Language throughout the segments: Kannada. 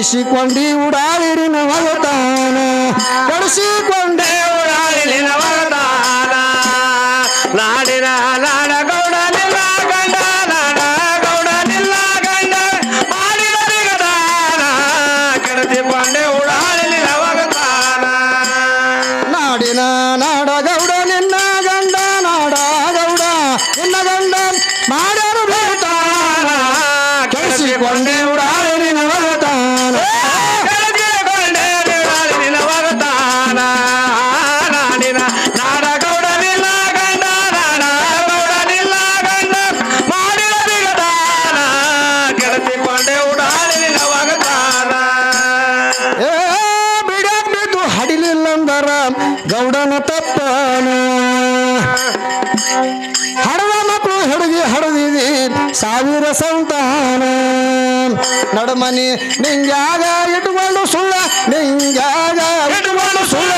ಕಡಿಸಿಕೊಂಡಿ ಉಡಾಳಿರಿ ನವತಾನ ಕಡಿಸಿ ಸಂತಾನ. ನಡಮನಿ ನಿಂಗ್ಯಾಗ ಇಟ್ಕೊಂಡು ಸುಳ್ಳ ನಿಂಗ್ಯಾಗ ಇಟ್ಕೊಂಡು ಸುಳ್ಳ.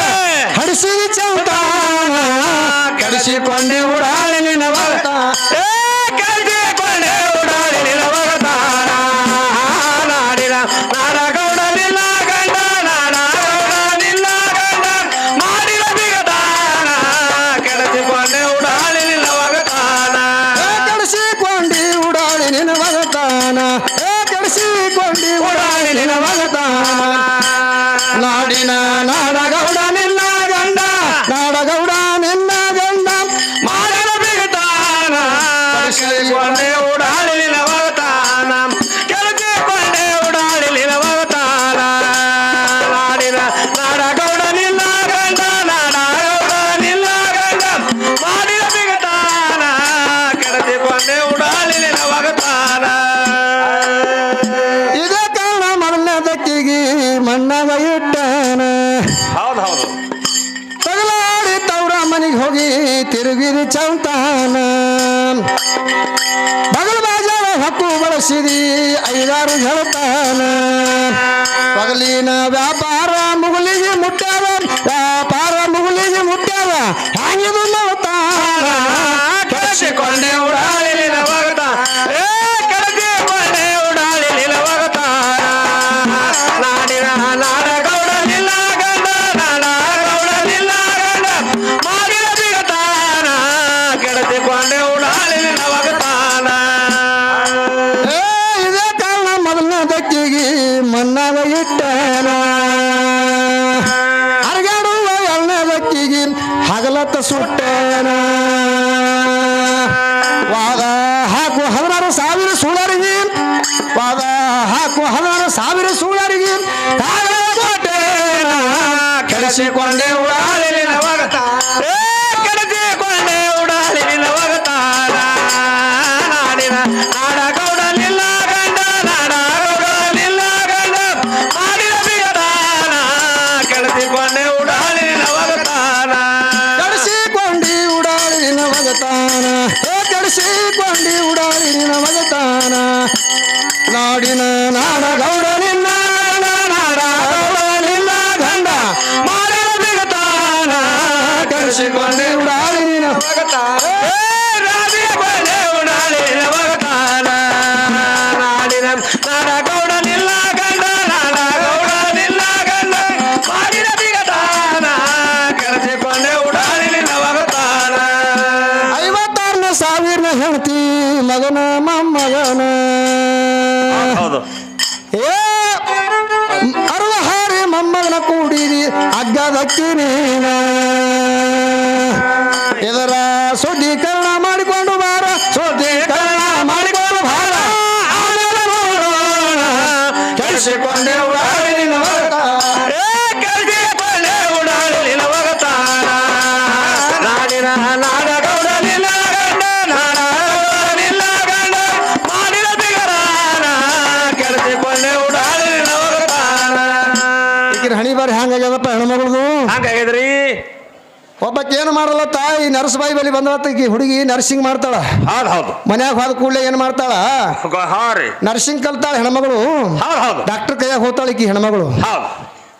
ಹಡಿಸಿ ಚೌತಾನ ಕಡಿಸಿಕೊಂಡಿ ಉಡ Guaneo. ಹೋಗಿ ತಿರುಗಿರಿ ಚೌತಾನ. ಬಗಲ್ ಬಾಜಾವ ಹಕ್ಕು ಬಳಸಿರಿ ಐದಾರು ಹೇಳ್ತಾನ. ಪಗಲಿನ ವ್ಯಾಪಾರ ಮುಗುಲಿಗೆ ಬಾರಿ ಹಂಗಾಗ್ಯದಪ್ಪ ಹೆಣ್ಮಗಳದು? ಹಂಗಾಗ್ಯದ್ರಿ ಒಬ್ಬಕ್ಕೆ ಏನು ಮಾಡಲ್ಲ ತಾಯಿ ನರ್ಸ್ ಬಾಯಿ ಬಳಿ ಹುಡುಗಿ ನರ್ಸಿಂಗ್ ಮಾಡ್ತಾಳ. ಹಾ ಮನ್ಯಾಗ ಹೋದ ಕೂಡಲೇ ಏನ್ ಮಾಡ್ತಾಳ? ನರ್ಸಿಂಗ್ ಕಲ್ತಾಳ ಹೆಣ್ಮಗಳು. ಡಾಕ್ಟರ್ ಕೈಯಾಗ ಹೋಗ್ತಾಳ ಈಕಿ ಹೆಣ್ಮಗಳು.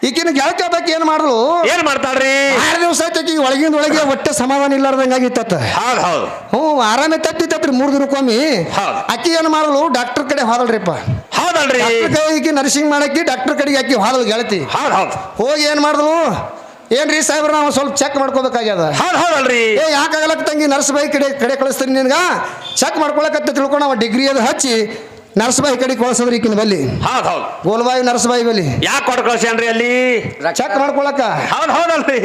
ಈಕಿನ ಗೆಳತಿ ಅದಕ್ಕೆ ಏನು ಮಾಡಿದ್ರು ಏನು ಮಾಡ್ತಾಳ್ರಿ? ಆರು ದಿವಸ ಆಯ್ತು ಒಳಗಿಂದ ಒಳಗೆ ಒಟ್ಟೆ ಸಮಾಧಾನ ಇಲ್ಲಾರ್ದಂಗೆ ಆಗಿತ್ತ ಹಾ ಹ್ಞೂ ಆರಾಮ ತತ್ತಿತ್ತತ್ರಿ ಮೂರು ದಿನಕ್ಕೊಮ್ಮೆ ಆಕಿ ಏನು ಮಾಡಲು? ಡಾಕ್ಟರ್ ಕಡೆ ಹೋದಲ್ರಿಪ್ಪ ಹೌದಲ್ರಿ. ಕೈಗೆ ನರ್ಸಿಂಗ್ ಮಾಡಕ್ಕೆ ಡಾಕ್ಟರ್ ಕಡೆಗೆ ಹಾಕಿ ಹಾಲು ಗೆಳತಿ ಹೌದು ಹೌದು. ಹೋಗಿ ಏನ್ ಮಾಡಿದ್ಲು? ಏನ್ರಿ ಸಾಹೇಬ್ರ ನಾವು ಸ್ವಲ್ಪ ಚೆಕ್ ಮಾಡ್ಕೋಬೇಕಾಗ್ಯದ? ಹೌದು ಹೌದಲ್ರಿ. ಏ ಯಾಕಾಗಲಕ್ಕ ತಂಗಿ ನರ್ಸ್ ಬೈ ಕಡೆ ಕಡೆ ಕಳಿಸ್ತೀನಿ ನಿನ್ಗ? ಚೆಕ್ ಮಾಡ್ಕೊಳಕತ್ತೆ ತಿಳ್ಕೊಂಡು ಅವ ಡಿಗ್ರಿ ಅದು ಹಚ್ಚಿ ನರ್ಸ್ ಬಾಯಿ ಕಡೆ ಕಳ್ಸದ್ರಿ ಈಕಿನ ಬಲ್ಲಿ. ಹೌದ್ ಹೌದ್. ಗೋಲ್ಬಾಯಿ ನರಸಬಾಯಿ ಬಾಯಿ ಬಲ್ಲಿ. ಯಾಕೆ ಕೊಟ್ಟು ಕಳ್ಸ್ಯಾನ್ರಿ ಅಲ್ಲಿ? ಚೆಕ್ ಮಾಡ್ಕೊಳಕ. ಹೌದ್ ಹೌದಲ್ರಿ.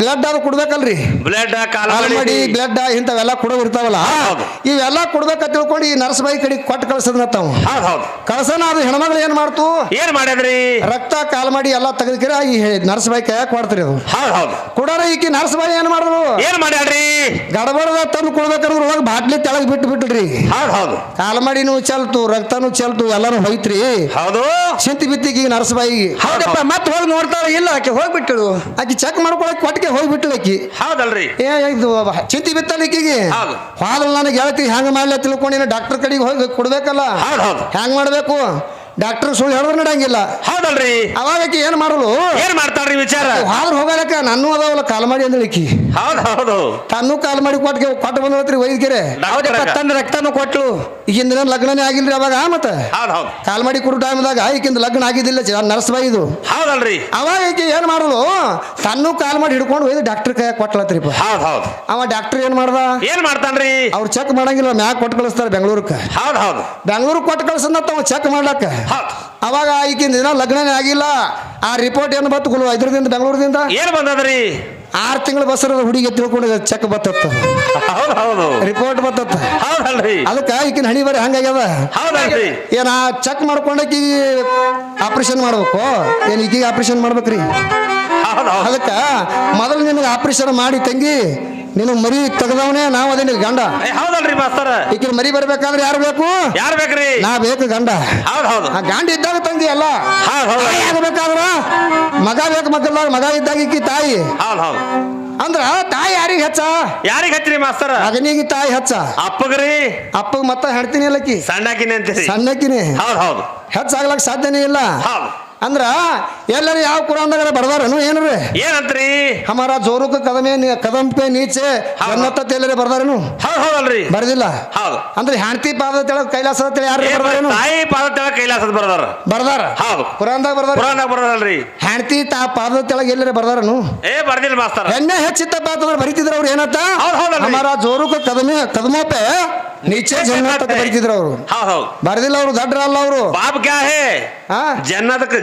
ಬ್ಲಡ್ ಅದು ಕೊಡ್ಬೇಕಲ್ರಿ. ಬ್ಲಡ್ ಕಾಲ ಆಲ್ಮಡಿ ಬ್ಲಡ್ ಇಂಥವೆಲ್ಲ ಕೊಡೋ ಇರ್ತಾವಲ್ಲ. ಹೌದು. ಇವೆಲ್ಲ ಕೊಡ್ಬೇಕ ತಿಳ್ಕೊಂಡು ಈ ನರಸಬಾಯಿ ಕಡೆ ಕೊಟ್ಟು ಕಳ್ಸದ್ನ ತಾವು. ಹೌದ್ ಹೌದ್. ಕಳ್ಸನ ಅದು ಹೆಣ್ಮಗಳು ಏನ್ ಮಾಡ್ತು? ಏನ್ ಮಾಡ್ಯಾದ್ರಿ? ರಕ್ತ ಕಾಲ್ ಮಾಡಿ ಎಲ್ಲ ತೆಗೆದ್ಕಿರ ಈ ನರಸಬಾಯಿ ಕೈ ಕೈಯಾಗ ಕೊಡ್ತೀರಿ ಅದು. ಹೌದ್ ಹೌದ್. ಕೊಡಾರ ಈಕಿ ನರ್ಸ್ ಬಾಯಿ ಏನ್ ಮಾಡಿದ್ರು ಏನ್ ಮಾಡ್ಯಾಡ್ರಿ ಗಡಬಡದ ತಂದು ಕೊಡ್ಬೇಕಂದ್ರೆ ಬಾಟ್ಲಿ ತೆಳಗ್ ಬಿಟ್ಟು ಬಿಟ್ರಿ ಹೌದ್ ಹೌದು. ಕಾಲ್ ಚಲ್ತು ಚಲ್ತು ರಕ್ತನೂ ಚಲ್ತು ಎಲ್ಲಾನು ಹೋಯ್ತ್ರಿ. ಹೌದು. ಚಿಂತಿ ಬಿತ್ತಿಗೆ ನರಸಬಾಯಿಗೆ ನರ್ಸ್ ಹೌದಪ್ಪ ಮತ್ತೆ ಹೋಗಿ ನೋಡ್ತಾರ? ಇಲ್ಲ ಆಕೆ ಹೋಗ್ಬಿಟ್ಟಳು. ಆಕೆ ಚೆಕ್ ಮಾಡ್ಕೊಳಕ್ ಕೊಟ್ಟಿಗೆ ಹೋಗ್ಬಿಟ್ಟಳು ಆಕಿ. ಹೌದಲ್ರಿ. ಏ ಇದು ಚಿಂತಿ ಬಿತ್ತಲ್ಲ ಈಕಿಗೆ? ನನಗೆ ಹೇಳ್ತಿ ಹೆಂಗ್ ಮಾಡ್ಲ ತಿಳ್ಕೊಂಡಿನ ಡಾಕ್ಟರ್ ಕಡೆಗೆ ಹೋಗಿ ಕೊಡ್ಬೇಕಲ್ಲ? ಹೌದು ಹೌದು. ಹೆಂಗ್ ಮಾಡ್ಬೇಕು? ಡಾಕ್ಟರ್ ಸುಳ್ಳು ಹೇಳಿದ್ರೆ ನಡಂಗಿಲ್ಲ ಹೌದಲ್ರಿ? ಅವಾಗ ಆಕಿ ಏನ್ ಮಾಡಲು? ಏನ್ ಮಾಡ್ತಾಳ್ರಿ ವಿಚಾರ? ಹಾದ್ರ ಹೋಗಲಕ್ಕ ನಾನು ಅದಾವಲ್ಲ ಕಾಲ್ ಮಾಡಿ ಅಂದ್ರೆ ಹೌದು ಹೌದ್. ತನ್ನೂ ಕಾಲ್ ಮಾಡಿ ಕೊಟ್ಟಿಗೆ ಕೊಟ್ಟು ಬಂದ್ರಿ ವೈದ್ಯರೆ ತನ್ನ ತಂದ ರಕ್ತನೂ ಕೊಟ್ಲು. ಈಗಿನ ದಿನ ಲಗ್ನನೇ ಆಗಿಲ್ರಿ ಅವಾಗ ಮತ್ತೆ? ಕಾಲ್ ಮಾಡಿ ಕೊಡು ಟೈಮ್ದಾಗ ಈಗಿಂದ ಲಗ್ನ ಆಗಿದ್ದಿಲ್ಲ ನರ್ಸ್ ಬಾಯಿ ಇದು ಹೌದಲ್ರಿ. ಅವಾಗ ಈಕೆ ಏನ್ ಮಾಡೋದು ತನ್ನೂ ಕಾಲ್ ಮಾಡಿ ಹಿಡ್ಕೊಂಡು ಹೋಯ್ದು ಡಾಕ್ಟರ್ ಕೈ ಕೊಟ್ಲತ್ರಿ ಹೌದ್ ಹೌದು. ಅವ ಡಾಕ್ಟರ್ ಏನ್ ಮಾಡ್ದ? ಏನ್ ಮಾಡ್ತಾನ್ರಿ? ಅವ್ರು ಚೆಕ್ ಮಾಡಂಗಿಲ್ಲ ಮ್ಯಾಗ ಕೊಟ್ಟು ಕಳಿಸ್ತಾರೆ ಬೆಂಗಳೂರಕ್ಕೆ ಹೌದು ಹೌದು. ಬೆಂಗಳೂರು ಕೊಟ್ಟು ಕಳ್ಸಂದ ಚೆಕ್ ಮಾಡ್ಲಕ್ಕ. ಅವಾಗ ಈಗಿನ ದಿನ ಲಗ್ನನೇ ಆಗಿಲ್ಲ. ಆ ರಿಪೋರ್ಟ್ ಏನು ಬತ್ತು ಇದ್ರದಿಂದ ಬೆಂಗಳೂರದಿಂದ ಏನು ಬಂದದ್ರಿ? ಆರು ತಿಂಗಳು ಬಸ್ಸರ ಹುಡುಗಿ ತಿಳ್ಕೊಂಡು ಚೆಕ್ ಬತ್ತತ್ತ ಹೌದು ಹೌದು. ರಿಪೋರ್ಟ್ ಬತ್ತತ್ತ ಹೌದಲ್ರಿ. ಅದಕ್ಕೆ ಈಗಿನ ಹಣಿ ಬರೀ ಹಂಗಾಗ್ಯದ? ಹೌದಲ್ರಿ. ಏನ ಚೆಕ್ ಮಾಡ್ಕೊಂಡಕ್ಕಿ ಆಪರೇಷನ್ ಮಾಡ್ಬೇಕು? ಏನು ಈಗೀಗ ಆಪರೇಷನ್ ಮಾಡ್ಬೇಕ್ರಿ? ಅದಕ್ಕೆ ಮೊದಲು ನಿನಗೆ ಆಪರೇಷನ್ ಮಾಡಿ ತಂಗಿ ನಿನಗೆ ಮರಿ ತೆಗೆದವನೇ ನಾವು ಅದೇ ಗಂಡ? ಹೌದಲ್ರಿ ಮಾಸ್ತರ. ಈಕಿನ ಮರಿ ಬರ್ಬೇಕಂದ್ರೆ ಯಾರು ಬೇಕು? ಯಾರು ಬೇಕ್ರಿ? ನಾ ಬೇಕು ಗಂಡ. ಹೌದು ಹೌದು. ಆ ಗಂಡ ಇದ್ದಾಗ ತಂದಿ ಅಲ್ಲ? ಬೇಕಾದ್ರ ಆಗ್ಬೇಕಾದ್ರ? ಮಗ ಬೇಕು ಮಕ್ಕಳ ಮಗ ಇದ್ದಾಗ ಈಕಿ ತಾಯಿ. ಹೌದ್ ಹೌದು. ಅಂದ್ರ ತಾಯಿ ಯಾರಿಗೆ ಹೆಚ್ಚ? ಯಾರಿಗೆ ಹಚ್ಚಿರಿ ಮಾಸ್ತರ? ಮಗನಿಗೆ ತಾಯಿ ಹೆಚ್ಚ. ಅಪ್ಪಗ್ರಿ. ಅಪ್ಪಗೆ ಮತ್ತ ಹೆಣ್ತೀನಿ ಅಲ್ಲಕಿ ಸಣ್ಣಕಿನಿ ಅಂತ ಸಣ್ಣಕಿನಿ ಹೌದು ಹೌದು. ಹೆಚ್ಚಾಗ್ಲಕ್ ಸಾಧ್ಯನೇ ಇಲ್ಲ. ಹೌದ್. ಅಂದ್ರ ಎಲ್ಲರೂ ಯಾವ ಕುರಾನ್ದಾಗ ಬರ್ದಾರನು ಏನ್ರಿ? ಏನಂತ್ರಿ? ಹಮಾರ ಜೋರುಕ ಕದಮೆ ಕದಂಪೆ ಕದಂ ಪೇ ನೀಚೆ ಹೌದು. ಬರ್ದಾರನು ಎಲ್ಲರೇ ಬರ್ದಾರೇನು? ಹೌದ್ ಹೌದಲ್ರಿ. ಬರ್ದಿಲ್ಲ? ಹೌದು. ಅಂದ್ರೆ ಹೆಂಡತಿ ಪಾದ ತೆಳ ಕೈಲಾಸ ತೆಳ ಯಾರು ಬರ್ದಾರನು? ತಾಯಿ ಪಾದ ತೆಳಗ ಕೈಲಾಸದ ಬರದಾರ. ಬರ್ದಾರ? ಹೌದು. ಕುರಾನ್ದಾಗ ಬರ್ದಾರ? ಪುರಾಣದಾಗ ಬರದಲ್ರಿ ಹೆಂಡತಿ ತಾ ಪಾದ ತೆಳಗ ಎಲ್ಲರೇ ಬರ್ದಾರನು? ಏ ಬರ್ದಿಲ್ಲ ಮಾಸ್ತರ. ಎಣ್ಣೆ ಹೆಚ್ಚಿತ್ತಪ್ಪ ಅಂತಂದ್ರೆ ಬರಿತಿದ್ರ ಅವ್ರು ಏನತ್ತ? ಹೌದು ಹೌದಲ್ರಿ. ಹಮಾರ ಜೋರುಕ ಕದಮೆ ಕದಮೋಪೆ ನೀಚೆ ಜನ್ನತ್ತ ಅಂತ ಬರಿತಿದ್ರು ಅವರು. ಹೌದು ಹೌದು. ಬರ್ದಿಲ್ಲ ಅವರು ದಡ್ರ ಅಲ್ಲ ಅವರು. ಬಾಬ್ ಕ್ಯಾ ಹೇ? ಹಾ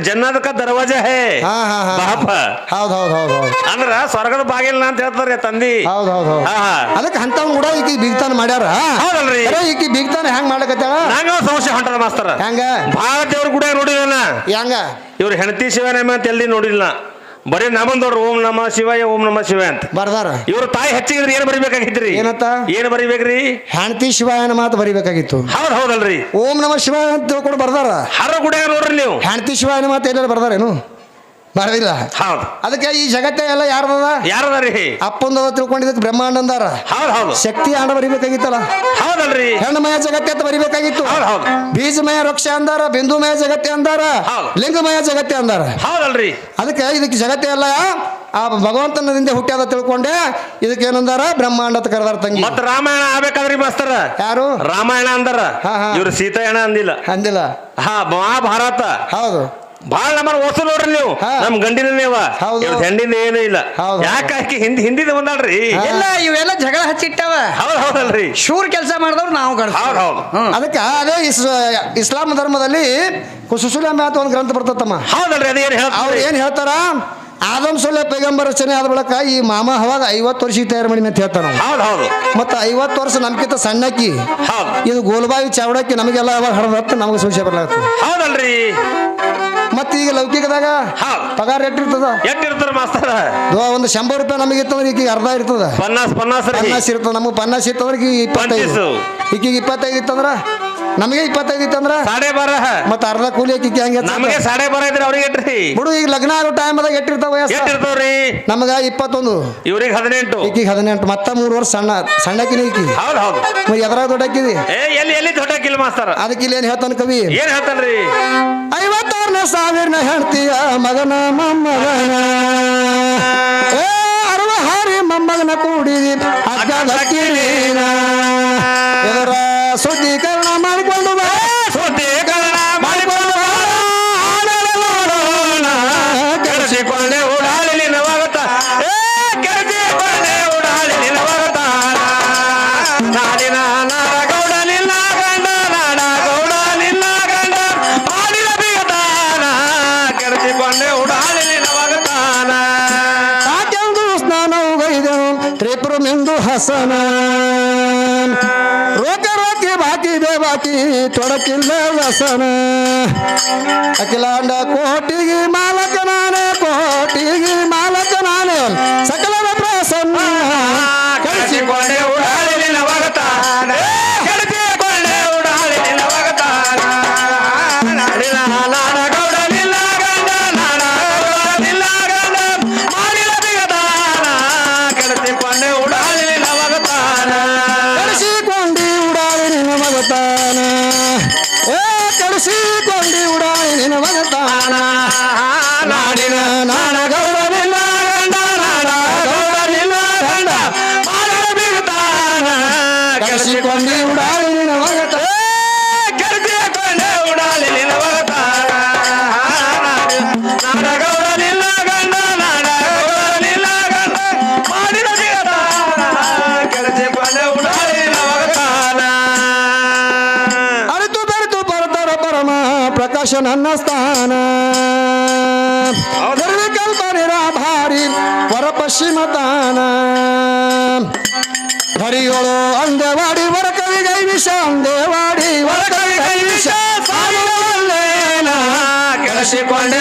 ಜನ್ನದ ದರ್ವಾಜಾ ಹೇ. ಹಾ ಹಾ ಹಾ ಬಾಪ. ಹೌದ್ ಹೌದ್ ಹೌದ್ ಹೌದ್. ಅಂದ್ರ ಸ್ವರ್ಗದ ಬಾಗಿಲ್ ಅಂತ ಹೇಳ್ತಾರೆ ತಂದಿ. ಹೌದ್ ಹೌದ್ ಹೌದ್. ಹಾ ಅದಕ್ಕೆ ಅಂತವ್ ಕೂಡ ಈಕಿ ಬಿಗ್ತಾನ ಮಾಡ್ಯಾರ. ಹೌದಲ್ರಿ. ಈಕಿ ಬಿಗ್ತಾನ ಹೆಂಗ್ ಮಾಡ್ಲಕತ್ತಾಳ? ನಂಗ ಸಮಸ್ಯೆ ಹೊಂಟದ ಮಾಸ್ತರ. ಹೆಂಗ? ಭಾಳ ದೇವ್ರ ಕೂಡ ನೋಡಿಲ್ಲ ಹೆಂಗ? ಇವ್ರ ಹೆಂಡತಿ ಶಿವನೇಮ ಅಂತ ಎಲ್ಲಿ ನೋಡಿಲ್ಲ ಬರೀ ನಮ್ಮಂದವ್ರು ಓಂ ನಮ ಶಿವಾಯ ಓಂ ನಮ ಶಿವ ಅಂತ. ಬರ್ದಾರ. ಇವ್ರ ತಾಯಿ ಹೆಚ್ಚಿಗಿದ್ರೆ ಏನ್ ಬರಿಬೇಕಾಗಿತ್ರಿ? ಏನಂತ? ಏನ್ ಬರಿಬೇಕ್ರಿ? ಹೆಂಡತಿ ಶಿವಾಯನ ಮಾತು ಬರಿಬೇಕಾಗಿತ್ತು. ಹೌದ್ ಹೌದಲ್ರಿ. ಓಂ ನಮ ಶಿವಾಯ ಅಂತ ತಿಳ್ಕೊಂಡು ಬರ್ದಾರ. ಹರ ಗುಡಿಯಾಗ ನೋಡ್ರಿ ನೀವು. ಹೆಂಡತಿ ಶಿವಾಯನ ಮಾತು ಏನಾದ್ರು ಬರ್ದಾರೇನು? ಬರ್ದಿಲ್ಲ ಹೌದು. ಅದಕ್ಕೆ ಈ ಜಗತ್ತೇ ಎಲ್ಲ ಯಾರದ ಯಾರದಾರಿ? ಅಪ್ಪಂದ ತಿಳ್ಕೊಂಡಿದ್ದಕ್ಕೆ ಬ್ರಹ್ಮಾಂಡ ಅಂದಾರ ಹೌದು ಹೌದು. ಶಕ್ತಿ ಆಂಡ ಬರಿಬೇಕಾಗಿತ್ತಲ್ಲ? ಹೌದಲ್ರಿ. ಹೆಣ್ಣಮಯ ಜಗತ್ತೆ ಅಂತ ಬರಿಬೇಕಾಗಿತ್ತು. ಹೌದು ಹೌದು. ಬೀಜಮಯ ವೃಕ್ಷ ಅಂದಾರ ಬಿಂದುಮಯ ಜಗತ್ತೆ ಅಂದಾರ. ಲಿಂಗಮಯ ಜಗತ್ತೆ ಅಂದಾರ. ಹೌದಲ್ರಿ. ಅದಕ್ಕೆ ಇದಕ್ಕೆ ಜಗತ್ತೇ ಅಲ್ಲ ಆ ಭಗವಂತನದಿಂದ ಹುಟ್ಟ್ಯಾದ ತಿಳ್ಕೊಂಡೆ ಇದಕ್ಕೆ ಏನಂದಾರ? ಬ್ರಹ್ಮಾಂಡ ಅಂತ ಕರೆದಾರ ತಂಗಿ. ಮತ್ತೆ ರಾಮಾಯಣ ಆಗ್ಬೇಕಾದ್ರಿ ಮಾಸ್ತರ? ಯಾರು? ರಾಮಾಯಣ ಅಂದಾರ. ಹಾ, ಹಾ. ಇವ್ರು ಸೀತಾಯಣ ಅಂದಿಲ್ಲ. ಅಂದಿಲ್ಲ. ಹಾ ಮಹಾಭಾರತ. ಹೌದು. ಬಾಳ ನಮ್ಮನ್ನ ಓಸ ನೋಡ್ರಿ ನೀವು. ಹಾ. ನಮ್ ಗಂಡಿನ ನೀವ ಹೌದು. ಇವ್ರ ಹೆಂಡಿನ ಏನೂ ಇಲ್ಲ. ಹೌದು. ಯಾಕ ಆಕಿ ಹಿಂದಿ ಹಿಂದಿದ ಬಂದಾಳ್ರಿ? ಎಲ್ಲ ಇವೆಲ್ಲ ಜಗಳ ಹಚ್ಚಿಟ್ಟವ. ಹೌದ್ ಹೌದಲ್ರಿ. ಶೂರ್ ಕೆಲಸ ಮಾಡಿದವ್ರು ನಾವು ಗಂಡ್ಸು. ಹೌದ್ ಹೌದು. ಹ್ಮ್. ಅದಕ್ಕೆ ಅದೇ ಇಸ್ ಇಸ್ಲಾಂ ಧರ್ಮದಲ್ಲಿ ಕುಸುಸುಲಾಂಬೆ ಅಂತ ಒಂದು ಗ್ರಂಥ ಬರ್ತತ್ತಮ್ಮ. ಹೌದಲ್ರಿ ಅದೇನ್ ಅವ್ರು ಹೇಳ್ತಾರೆ? ಏನು ಹೇಳ್ತಾರ? ಆದಮ್ ಸೊಲ್ಲೆ ಪೈಗಂಬರ್ ರಚನೆ ಆದ ಬಳಕ ಈ ಮಾಮ ಹವಾಗ ಐವತ್ತು ವರ್ಷಕ್ಕೆ ತಯಾರು ಮಾಡಿ ಅಂತ ಹೇಳ್ತಾರ ನಾವು ಹೌದ್ ಹೌದು. ಮತ್ತು ಐವತ್ತು ವರ್ಷ ನಮ್ಕಿಂತ ಸಣ್ಣಕ್ಕಿ. ಹೌದ್. ಇದು ಗೋಲ್ಬಾಯಿ ಚಾವಡಕ್ಕಿ ನಮಗೆಲ್ಲ ಯಾವಾಗ ಹಡದತ್ತ ನಮಗೆ ಸಂಶಯ ಬರ್ಲಾಗ್ತದೆ. ಹೌದಲ್ರಿ. ಮತ್ತೆ ಈಗ ಲೌಕಿಕದಾಗ ಪಗಾರ ಎಟ್ಟಿರ್ತದ ಎಟ್ಟಿರ್ತಾರ ಮಾಸ್ತರ? ಒಂದು ಶಂಬರ್ ರೂಪಾಯಿ ನಮಗೆ ಇತ್ತಂದ್ರೆ ಈಗ ಅರ್ಧ ಇರ್ತದ. ಪನ್ನಾಸ್ ಪನ್ನಾಸ್ ಪನ್ನಾಸ್ ಇರ್ತದ ನಮಗೆ ಪನ್ನಾಸ್ ಇತ್ತಂದ್ರೆ ಈಗ ಇಪ್ಪತ್ತೈದು. ಈಗೀಗ ಇಪ್ಪತ್ತೈದು ಇತ್ತಂದ್ರ ನಮಗೆ ಇಪ್ಪತ್ತೈದು ಇತ್ತಂದ್ರ? ಸಾಡೆ ಬಾರ. ಮತ್ತೆ ಅರ್ಧ ಕೂಲಿ ಆಕಿ ಹಂಗೆ ನಮಗೆ ಸಾಡೆ ಬಾರ ಇದ್ರೆ ಅವ್ರಿಗೆ ಎಟ್ರಿ? ಬಿಡು ಈಗ ಲಗ್ನ ಆಗೋ ಟೈಮ್ದಾಗ ಎಟ್ಟಿರ್ತಾವ ಎಟ್ಟಿರ್ತಾವ್ರಿ. ನಮಗ ಇಪ್ಪತ್ತೊಂದು. ಇವ್ರಿಗೆ ಹದಿನೆಂಟು. ಈಕಿಗೆ ಹದಿನೆಂಟು ಮತ್ತ ಮೂರು ವರ್ಷ ಸಣ್ಣ ಸಣ್ಣಕಿನ ಈಕಿ. ಇಕ್ಕಿ ಹೌದು. ಮತ್ತೆ ಎದ್ರಾಗ ದೊಡ್ಡಕ್ಕಿದಿ? ಏ ಎಲ್ಲಿ ಎಲ್ಲಿ ದೊಡ್ಡ ಕಿಲ್ ಮಾಸ್ತಾರ? ಅದಕ್ಕೆ ಇಲ್ಲಿ ಏನ್ ಹೇಳ್ತಾನೆ ಕವಿ? ಏನ್ ಹೇಳ್ತಾನ್ರಿ? ಐವತ್ತಾರನೇ ಸಾವಿರನ ಹೇಳ್ತೀಯ ಮಗನ ಮೊಮ್ಮಗನ. ಏ ಅರವ ಹಾರಿ ಮೊಮ್ಮಗನ ಕೂಡಿದಿ. ಅಗ್ಗದ ಕಿರೀನ ವ್ಯಸನ ರೋಗ ರೋಗಿ ಬಾಕಿ ಬೇ ಬಾಕಿ ತೊಡಕಿಲ್ಲ ವಸನ ಅಖಿಲಾಂಡ ಕೋಟಿಗೆ ಮಾಲಕ ನನ್ನ ಸ್ಥಾನ. ನಿರ್ವಿಕಲ್ಪ ನಿರಾಭಾರಿ ಪರ ಪಶ್ಚಿಮ ತಾನ ಹರಿಗಳು ಅಂದೆವಾಡಿ ವರಕವಿಗೈ ವಿಷ ಅಂದೇವಾಡಿ ವರಕವಿಗೈ ವಿಷ ಕೆಲಸಿಕೊಂಡೆ